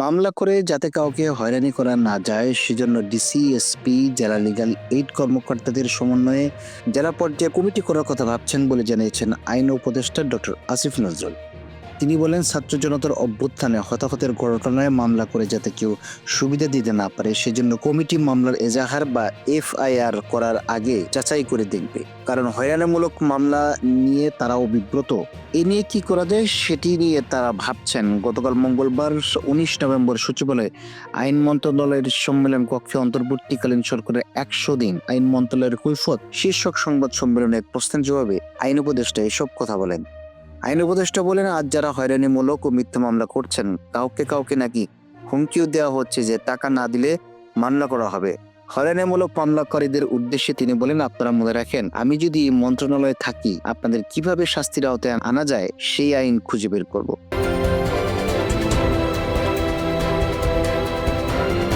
মামলা করে যাতে কাউকে হয়রানি করা না যায়, সেজন্য ডিসি, এসপি, জেলা লিগাল এইড কর্মকর্তাদের সমন্বয়ে জেলা পর্যায়ে কমিটি করার কথা ভাবছেন বলে জানিয়েছেন আইন উপদেষ্টা ডক্টর আসিফ নজরুল। তিনি বলেন, ছাত্র জনতার অভ্যুত্থানে হতাহতের ঘটনায় মামলা করে যাতে কেউ সুবিধা দিতে না পারে, সেজন্য কমিটি মামলার এজাহার বা এফআইআর করার আগে যাচাই করে দেখবে। কারণ হয়রানিমূলক মামলা নিয়ে তারাও বিব্রত। এ নিয়ে কি করা যায় সেটি নিয়ে তারা ভাবছেন। গতকাল মঙ্গলবার উনিশ নভেম্বর সচিবালয়ে আইন মন্ত্রণালয়ের সম্মেলন কক্ষে অন্তর্বর্তীকালীন সরকারের একশো দিন আইন মন্ত্রণালয়ের কৈফত শীর্ষক সংবাদ সম্মেলনে প্রশ্নের জবাবে আইন উপদেষ্টা এসব কথা বলেন। আইন উপদেষ্টা বলেন, আজ যারা হয়রানিমূলক ও মিথ্যা মামলা করছেন, কাউকে কাউকে নাকি হুমকিও দেওয়া হচ্ছে যে টাকা না দিলে মামলা করা হবে। হয়রানিমূলক মামলাকারীদের উদ্দেশ্যে তিনি বলেন, আপনারা মনে রাখেন, আমি যদি মন্ত্রণালয়ে থাকি, আপনাদের কীভাবে শাস্তির আওতায় আনা যায়, সেই আইন খুঁজে বের করব।